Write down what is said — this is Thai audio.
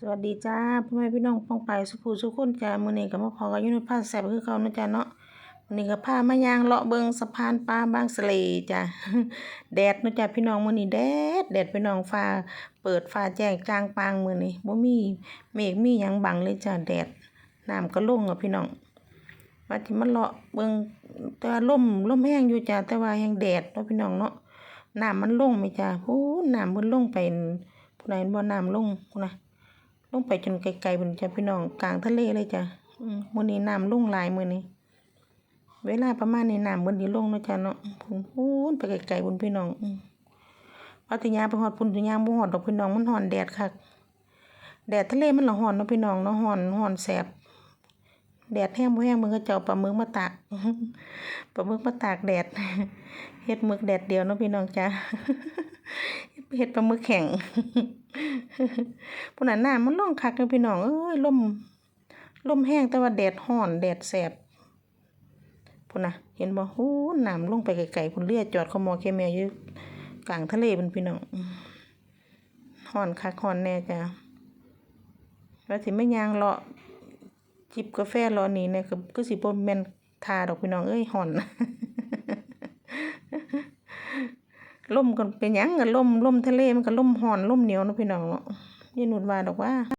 สวัสดีจ้าพ่อแม่พี่น้องป้องไปสุภูสุคนจ้ามือนี้ก็มาพอกับยูนิตพาแซ่บคือเก่านะจ้าเนาะมือนี้ก็พามายางเลาะเบิงสะพานปลาบางสะเลจ้าแดดนะจ้าพี่น้องมือนี้แดดแดดพี่น้องฟ้าเปิดฟ้าแจ้งจางปางมือนี้บ่มีเมฆมีหยังบังเลยจ้าแดดน้ำก็ลงอะพี่น้องว่าสิมาเลาะเบิงแต่ว่าลมลมแห้งอยู่จ้าแต่ว่าแห้งแดดเนาะพี่น้องเนาะน้ำมันลงไหมจ้าโอ้น้ำมันลงไปผู้ใดบ่น้ำลงพู้นะ งไปจนไกลๆบนจ้ะพี่น้องกลางทะเลเลยจ้ะมื้อนี้น้ำลุ่งหลายมื้อนี้ เวลาประมาณนี้น้ำบิ่นสิลงนาะจ้ะเนาะพุ่นพูนไปไกลๆบนพี่น้องว่าสิยาไปฮอดพุ่นสิยาบ่ฮอดดอกพี่น้องมันร้อนแดดคักแดดทะเลมันละร้อนเนาะพี่น้องเนาะร้อนร้อนแสบแดดแห้งบ่แห้งมันก็จะเอาปลาหมึกมาตากปลาหมึกมาตากแดดเฮ็ดหมึกแดดเดียวเนาะพี่น้องจ้ะ เฮ็ดปลาหมึกแข็งพุ่นน่ะน้ำมันลงคักเด้อพี่น้องเอ้ยลมลมแห้งแต่ว่าแดดร้อนแดดแสบพุ่นน่ะเห็นบ่โอ้น้ำลงไปไกลๆพุ่นเรือจอดขาหมอแค่แม่อยู่กลางทะเลพุ่นพี่น้องอืมร้อนคักร้อนแน่จ้ะว่าสิไม่ยางเลาะจิบกาแฟรอนี่เนี่ยก็คือสิบ่แม่นทาดอกพี่น้องเอ้ยร้อน ลมก็เป็นหยังก็ลมลมทะเลมันก็ลมห่อนลมเหนียวเนาะพี่น้องเนาะยายนุ่นว่าดอกว่า